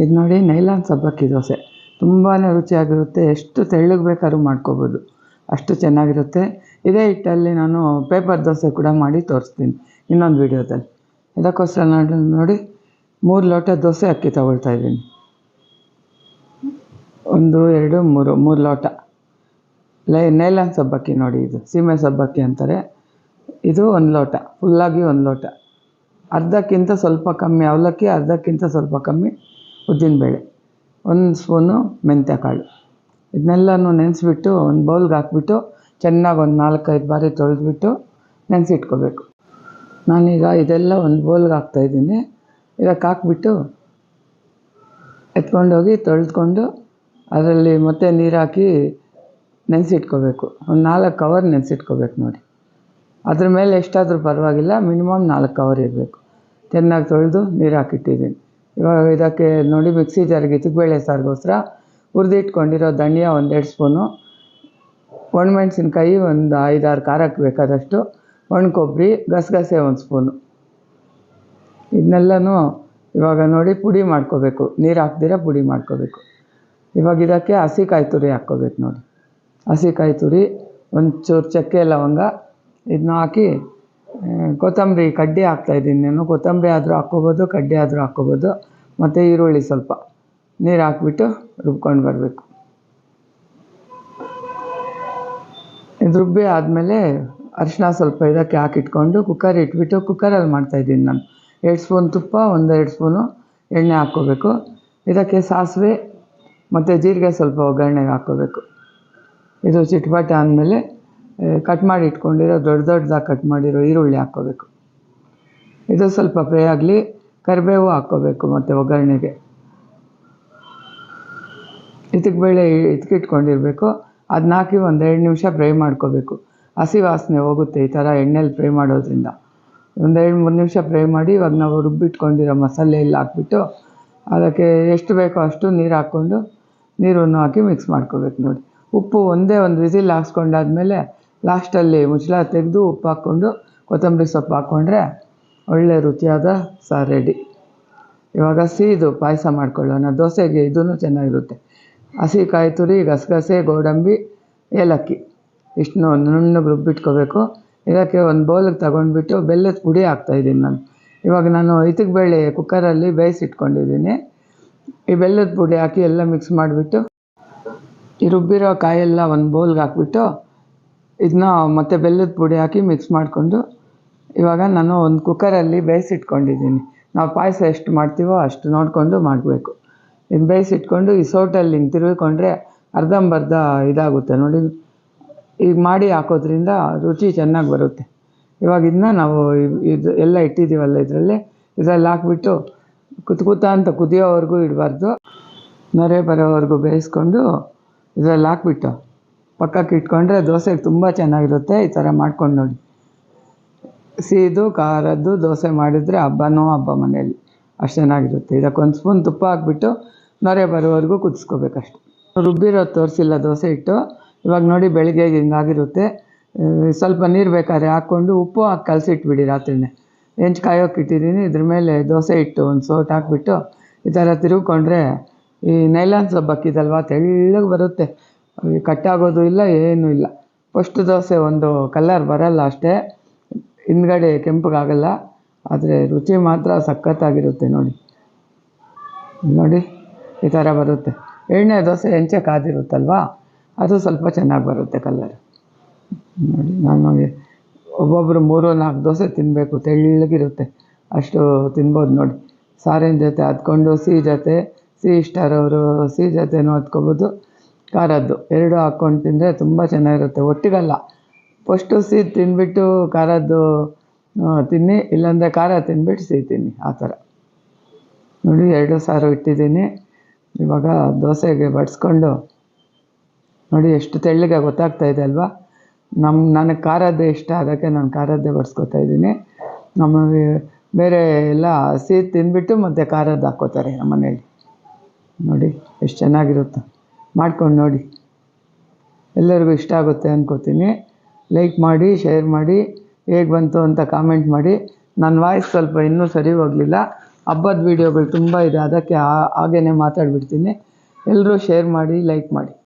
ಇದು ನೋಡಿ ನೈಲಾನ್ ಸಬ್ಬಕ್ಕಿ ದೋಸೆ. ತುಂಬಾ ರುಚಿಯಾಗಿರುತ್ತೆ. ಎಷ್ಟು ತೆಳ್ಳಗೆ ಬೇಕಾದ್ರೂ ಮಾಡ್ಕೋಬೋದು. ಅಷ್ಟು ಚೆನ್ನಾಗಿರುತ್ತೆ. ಇದೇ ಹಿಟ್ಟಲ್ಲಿ ನಾನು ಪೇಪರ್ ದೋಸೆ ಕೂಡ ಮಾಡಿ ತೋರಿಸ್ತೀನಿ ಇನ್ನೊಂದು ವೀಡಿಯೋದಲ್ಲಿ. ಇದಕ್ಕೋಸ್ಕರ ನಾನು ನೋಡಿ, ಮೂರು ಲೋಟ ದೋಸೆ ಅಕ್ಕಿ ತಗೊಳ್ತಾ ಇದ್ದೀನಿ. ಒಂದು, ಎರಡು, ಮೂರು ಮೂರು ಲೋಟ. ಲೈ ನೈಲಾನ್ ಸಬ್ಬಕ್ಕಿ ನೋಡಿ ಇದು. ಸೀಮೆ ಸಬ್ಬಕ್ಕಿ ಅಂತಾರೆ. ಇದು ಒಂದು ಲೋಟ. ಫುಲ್ಲಾಗಿ ಒಂದು ಲೋಟ. ಅರ್ಧಕ್ಕಿಂತ ಸ್ವಲ್ಪ ಕಮ್ಮಿ, ಅವಲಕ್ಕಿ ಅರ್ಧಕ್ಕಿಂತ ಸ್ವಲ್ಪ ಕಮ್ಮಿ. ಉದ್ದಿನಬೇಳೆ ಒಂದು ಸ್ಪೂನು ಮೆಂತ್ಯಕಾಳು. ಇದನ್ನೆಲ್ಲನೂ ನೆನೆಸ್ಬಿಟ್ಟು ಒಂದು ಬೌಲ್ಗೆ ಹಾಕ್ಬಿಟ್ಟು ಚೆನ್ನಾಗಿ ಒಂದು ನಾಲ್ಕೈದು ಬಾರಿ ತೊಳೆದ್ಬಿಟ್ಟು ನೆನೆಸಿಟ್ಕೋಬೇಕು. ನಾನೀಗ ಇದೆಲ್ಲ ಒಂದು ಬೌಲ್ಗೆ ಹಾಕ್ತಾಯಿದ್ದೀನಿ ಇದಕ್ಕೆ ಹಾಕ್ಬಿಟ್ಟು ಎತ್ಕೊಂಡೋಗಿ ತೊಳೆದ್ಕೊಂಡು ಅದರಲ್ಲಿ ಮತ್ತೆ ನೀರು ಹಾಕಿ ನೆನೆಸಿಟ್ಕೋಬೇಕು. ಒಂದು ನಾಲ್ಕು ಅವರ್ ನೆನೆಸಿಟ್ಕೋಬೇಕು ನೋಡಿ. ಅದ್ರ ಮೇಲೆ ಎಷ್ಟಾದರೂ ಪರವಾಗಿಲ್ಲ, ಮಿನಿಮಮ್ ನಾಲ್ಕು ಅವರ್ ಇರಬೇಕು. ಚೆನ್ನಾಗಿ ತೊಳೆದು ನೀರು ಹಾಕಿಟ್ಟಿದ್ದೀನಿ. ಇವಾಗ ಇದಕ್ಕೆ ನೋಡಿ ಮಿಕ್ಸಿ ಜಾರಿಗೆ ಇತಬೇಳೆ ಸಾರಿಗೋಸ್ಕರ ಹುರಿದಿಟ್ಕೊಂಡಿರೋ ಧನಿಯಾ ಒಂದೆರಡು ಸ್ಪೂನು, ಒಣಮೆಣ್ಸಿನ್ಕಾಯಿ ಒಂದು ಐದಾರು ಖಾರಕ್ಕೆ ಬೇಕಾದಷ್ಟು ಒಣ ಕೊಬ್ಬರಿ ಗಸಗಸೆ ಒಂದು ಸ್ಪೂನು. ಇದನ್ನೆಲ್ಲನೂ ಇವಾಗ ನೋಡಿ ಪುಡಿ ಮಾಡ್ಕೋಬೇಕು. ನೀರು ಹಾಕ್ದಿರ ಪುಡಿ ಮಾಡ್ಕೋಬೇಕು. ಇವಾಗ ಇದಕ್ಕೆ ಹಸಿ ಕಾಯಿ ತುರಿ ಹಾಕ್ಕೋಬೇಕು ನೋಡಿ. ಹಸಿ ಕಾಯಿ ತುರಿ, ಒಂಚೂರು ಚಕ್ಕೆ ಲವಂಗ ಇದನ್ನ ಹಾಕಿ ಕೊತ್ತಂಬರಿ ಕಡ್ಡಿ ಹಾಕ್ತಾಯಿದ್ದೀನಿ ನಾನು. ಕೊತ್ತಂಬರಿ ಆದರೂ ಹಾಕ್ಕೋಬೋದು, ಕಡ್ಡಿ ಆದರೂ ಹಾಕ್ಕೋಬೋದು. ಮತ್ತು ಈರುಳ್ಳಿ ಸ್ವಲ್ಪ ನೀರು ಹಾಕ್ಬಿಟ್ಟು ರುಬ್ಕೊಂಡು ಬರಬೇಕು. ಇದು ರುಬ್ಬಿ ಆದಮೇಲೆ ಅರಿಶಿನ ಸ್ವಲ್ಪ ಇದಕ್ಕೆ ಹಾಕಿಟ್ಕೊಂಡು ಕುಕ್ಕರ್ ಇಟ್ಬಿಟ್ಟು ಕುಕ್ಕರಲ್ಲಿ ಮಾಡ್ತಾಯಿದ್ದೀನಿ ನಾನು. ಎರಡು ಸ್ಪೂನ್ ತುಪ್ಪ, ಒಂದೆರಡು ಸ್ಪೂನು ಎಣ್ಣೆ ಹಾಕ್ಕೋಬೇಕು. ಇದಕ್ಕೆ ಸಾಸಿವೆ ಮತ್ತು ಜೀರಿಗೆ ಸ್ವಲ್ಪ ಒಗ್ಗರಣೆಗೆ ಹಾಕ್ಕೋಬೇಕು. ಇದು ಚಿಟ್ಪಟ ಆದಮೇಲೆ ಕಟ್ ಮಾಡಿ ಇಟ್ಕೊಂಡಿರೋ, ದೊಡ್ಡ ದೊಡ್ಡದಾಗಿ ಕಟ್ ಮಾಡಿರೋ ಈರುಳ್ಳಿ ಹಾಕ್ಕೋಬೇಕು. ಇದು ಸ್ವಲ್ಪ ಫ್ರೈ ಆಗಲಿ, ಕರಿಬೇವು ಹಾಕ್ಕೋಬೇಕು ಮತ್ತು ಒಗ್ಗರಣೆಗೆ. ಬೇಳೆ ಇಟ್ಕೊಂಡಿರಬೇಕು ಅದನ್ನ ಹಾಕಿ ಎರಡು ನಿಮಿಷ ಫ್ರೈ ಮಾಡ್ಕೋಬೇಕು. ಹಸಿ ವಾಸನೆ ಹೋಗುತ್ತೆ ಈ ಥರ ಎಣ್ಣೆಲಿ ಫ್ರೈ ಮಾಡೋದ್ರಿಂದ. ಒಂದೆರಡು ಮೂರು ನಿಮಿಷ ಫ್ರೈ ಮಾಡಿ ಇವಾಗ ನಾವು ರುಬ್ಬಿಟ್ಕೊಂಡಿರೋ ಮಸಾಲೆ ಎಲ್ಲ ಹಾಕ್ಬಿಟ್ಟು ಅದಕ್ಕೆ ಎಷ್ಟು ಬೇಕೋ ಅಷ್ಟು ನೀರು ಹಾಕ್ಕೊಂಡು ನೀರನ್ನು ಹಾಕಿ ಮಿಕ್ಸ್ ಮಾಡ್ಕೋಬೇಕು ನೋಡಿ. ಉಪ್ಪು ಒಂದೇ ಒಂದು ವಿಸಿಲ್ ಹಾಕ್ಸ್ಕೊಂಡಾದ್ಮೇಲೆ ಲಾಸ್ಟಲ್ಲಿ ಮುಚ್ಚಳ ತೆಗೆದು ಉಪ್ಪು ಹಾಕ್ಕೊಂಡು ಕೊತ್ತಂಬರಿ ಸೊಪ್ಪು ಹಾಕ್ಕೊಂಡ್ರೆ ಒಳ್ಳೆ ರುಚಿಯಾದ ಸಾರು ರೆಡಿ ಇವಾಗ ಸಿಹಿದು ಪಾಯಸ ಮಾಡ್ಕೊಳ್ಳೋಣ. ದೋಸೆಗೆ ಇದೂ ಚೆನ್ನಾಗಿರುತ್ತೆ. ಹಸಿ ಕಾಯಿ ತುರಿ, ಗಸಗಸೆ, ಗೋಡಂಬಿ, ಏಲಕ್ಕಿ. ಇಷ್ಟನ್ನು ನುಣ್ಣಗೆ ರುಬ್ಬಿಟ್ಕೋಬೇಕು. ಇದಕ್ಕೆ ಒಂದು ಬೌಲಿಗೆ ತಗೊಂಡ್ಬಿಟ್ಟು ಬೆಲ್ಲದ ಪುಡಿ ಹಾಕ್ತಾಯಿದ್ದೀನಿ ನಾನು. ಇವಾಗ ನಾನು ಬೇಳೆ ಕುಕ್ಕರಲ್ಲಿ ಬೇಯಿಸಿಟ್ಕೊಂಡಿದ್ದೀನಿ. ಈ ಬೆಲ್ಲದ ಪುಡಿ ಹಾಕಿ ಎಲ್ಲ ಮಿಕ್ಸ್ ಮಾಡಿಬಿಟ್ಟು ಈ ರುಬ್ಬಿರೋ ಕಾಯೆಲ್ಲ ಒಂದು ಬೌಲ್ಗೆ ಹಾಕ್ಬಿಟ್ಟು ಇದನ್ನ ಮತ್ತೆ ಬೆಲ್ಲದ ಪುಡಿ ಹಾಕಿ ಮಿಕ್ಸ್ ಮಾಡಿಕೊಂಡು ಇವಾಗ ನಾನು ಒಂದು ಕುಕ್ಕರಲ್ಲಿ ಬೇಯಿಸಿಟ್ಕೊಂಡಿದ್ದೀನಿ. ನಾವು ಪಾಯಸ ಎಷ್ಟು ಮಾಡ್ತೀವೋ ಅಷ್ಟು ನೋಡಿಕೊಂಡು ಮಾಡಬೇಕು. ಇದು ಬೇಯಿಸಿಟ್ಕೊಂಡು ಈ ಸೌಟಲ್ಲಿ ಹಿಂಗೆ ತಿರುಗಿಕೊಂಡ್ರೆ ಅರ್ಧಂಬರ್ಧ ಇದಾಗುತ್ತೆ. ನೋಡಿ, ಈಗ ಮಾಡಿ ಹಾಕೋದ್ರಿಂದ ರುಚಿ ಚೆನ್ನಾಗಿ ಬರುತ್ತೆ. ಇವಾಗ ಇದನ್ನ ನಾವು ಇದು ಎಲ್ಲ ಇಟ್ಟಿದ್ದೀವಲ್ಲ ಇದರಲ್ಲಿ ಇದರಲ್ಲಿ ಹಾಕ್ಬಿಟ್ಟು ಕುತ್, ಕುತ ಅಂತ ಕುದಿಯೋವರೆಗೂ ಇಡಬಾರ್ದು. ನೊರೆ ಬರೋವರೆಗೂ ಬೇಯಿಸ್ಕೊಂಡು ಇದರಲ್ಲಿ ಹಾಕ್ಬಿಟ್ಟು ಪಕ್ಕಕ್ಕೆ ಇಟ್ಕೊಂಡ್ರೆ ದೋಸೆಗೆ ತುಂಬ ಚೆನ್ನಾಗಿರುತ್ತೆ. ಈ ಥರ ಮಾಡ್ಕೊಂಡು ನೋಡಿ. ಸೀದು, ಖಾರದ್ದು ದೋಸೆ ಮಾಡಿದರೆ ಹಬ್ಬನೋ ಹಬ್ಬ ಮನೆಯಲ್ಲಿ ಅಷ್ಟು ಚೆನ್ನಾಗಿರುತ್ತೆ. ಇದಕ್ಕೊಂದು ಸ್ಪೂನ್ ತುಪ್ಪ ಹಾಕ್ಬಿಟ್ಟು ನೊರೆ ಬರೋವರೆಗೂ ಕುದಿಸ್ಕೋಬೇಕಷ್ಟು. ರುಬ್ಬಿರೋದು ತೋರಿಸಿಲ್ಲ ದೋಸೆ ಇಟ್ಟು ಇವಾಗ ನೋಡಿ ಬೆಳಿಗ್ಗೆ ಹಿಂಗಾಗಿರುತ್ತೆ. ಸ್ವಲ್ಪ ನೀರು ಬೇಕಾದ್ರೆ ಹಾಕ್ಕೊಂಡು ಉಪ್ಪು ಹಾಕಿ ಕಲಸಿಟ್ಬಿಡಿ ರಾತ್ರಿನೇ. ಹೆಂಚು ಕಾಯೋಕೆ ಇಟ್ಟಿದ್ದೀನಿ. ಇದ್ರ ಮೇಲೆ ದೋಸೆ ಇಟ್ಟು ಒಂದು ಸೋಟ್ ಹಾಕ್ಬಿಟ್ಟು ಈ ಥರ ತಿರುಗ್ಕೊಂಡ್ರೆ ಈ ನೈಲಾನ್ ಸಬ್ಬಕ್ಕಿದಲ್ವ ತೆಳ್ಳಗೆ ಬರುತ್ತೆ. ಕಟ್ಟಾಗೋದು ಇಲ್ಲ, ಏನೂ ಇಲ್ಲ. ಫಸ್ಟ್ ದೋಸೆ ಒಂದು ಕಲ್ಲರ್ ಬರಲ್ಲ ಅಷ್ಟೇ. ಹಿಂದ್ಗಡೆ ಕೆಂಪಗಾಗಲ್ಲ, ಆದರೆ ರುಚಿ ಮಾತ್ರ ಸಖತ್ತಾಗಿರುತ್ತೆ ನೋಡಿ. ನೋಡಿ, ಈ ಥರ ಬರುತ್ತೆ. ಎಣ್ಣೆ ದೋಸೆ ಹೆಂಚೆ ಕಾದಿರುತ್ತಲ್ವ, ಅದು ಸ್ವಲ್ಪ ಚೆನ್ನಾಗಿ ಬರುತ್ತೆ ಕಲ್ಲರ್ ನೋಡಿ, ನಾನು ಒಬ್ಬೊಬ್ಬರು ಮೂರು ನಾಲ್ಕು ದೋಸೆ ತಿನ್ನಬೇಕು ತೆಳ್ಳಗಿರುತ್ತೆ. ಅಷ್ಟು ತಿನ್ಬೋದು ನೋಡಿ. ಸಾರಿನ ಜೊತೆ ಹತ್ಕೊಂಡು ಸಿಹಿ ಜೊತೆ, ಸಿಹಿ ಇಷ್ಟ ಇರೋರು ಸಿಹಿ ಜೊತೆನೂ ಹದ್ಕೊಬೋದು ಖಾರದ್ದು. ಎರಡು ಹಾಕ್ಕೊಂಡು ತಿಂದರೆ ತುಂಬ ಚೆನ್ನಾಗಿರುತ್ತೆ. ಒಟ್ಟಿಗಲ್ಲ. ಫಸ್ಟು ಸಿಹಿ ತಿಂದ್ಬಿಟ್ಟು ಖಾರದ್ದು ತಿನ್ನಿ. ಇಲ್ಲಾಂದರೆ ಖಾರ ತಿಂದ್ಬಿಟ್ಟು ಸಿಹಿ ತಿನ್ನಿ. ಆ ಥರ. ನೋಡಿ, ಎರಡು ಸಾರು ಇಟ್ಟಿದ್ದೀನಿ. ಇವಾಗ ದೋಸೆಗೆ ಬಡಿಸ್ಕೊಂಡು, ನೋಡಿ, ಎಷ್ಟು ತೆಳ್ಳಗೆ ಗೊತ್ತಾಗ್ತಾ ಇದೆ ಅಲ್ವಾ? ನಮ್ಮ ನನಗೆ ಖಾರದ್ದೇ ಇಷ್ಟ. ಅದಕ್ಕೆ ನಾನು ಖಾರದ್ದೇ ಬಡಿಸ್ಕೊತಾ ಇದ್ದೀನಿ. ನಮ್ಮ ಬೇರೆ ಎಲ್ಲ ಸಿಹಿ ತಿಂದ್ಬಿಟ್ಟು ಮತ್ತು ಖಾರದ್ದು ಹಾಕ್ಕೋತಾರೆ ನಮ್ಮ ಮನೇಲಿ ನೋಡಿ, ಎಷ್ಟು ಚೆನ್ನಾಗಿರುತ್ತೆ. ಮಾಡ್ಕೊಂಡು ನೋಡಿ. ಎಲ್ಲರಿಗೂ ಇಷ್ಟ ಆಗುತ್ತೆ ಅಂದ್ಕೋತೀನಿ ಲೈಕ್ ಮಾಡಿ ಶೇರ್ ಮಾಡಿ, ಹೇಗೆ ಬಂತು ಅಂತ ಕಾಮೆಂಟ್ ಮಾಡಿ. ನನ್ನ ವಾಯ್ಸ್ ಸ್ವಲ್ಪ ಇನ್ನೂ ಸರಿ ಹೋಗಲಿಲ್ಲ. ಹಬ್ಬದ ವೀಡಿಯೋಗಳು ತುಂಬ ಇದೆ, ಅದಕ್ಕೆ ಹಾಗೇ ಮಾತಾಡ್ಬಿಡ್ತೀನಿ. ಎಲ್ಲರೂ ಶೇರ್ ಮಾಡಿ ಲೈಕ್ ಮಾಡಿ.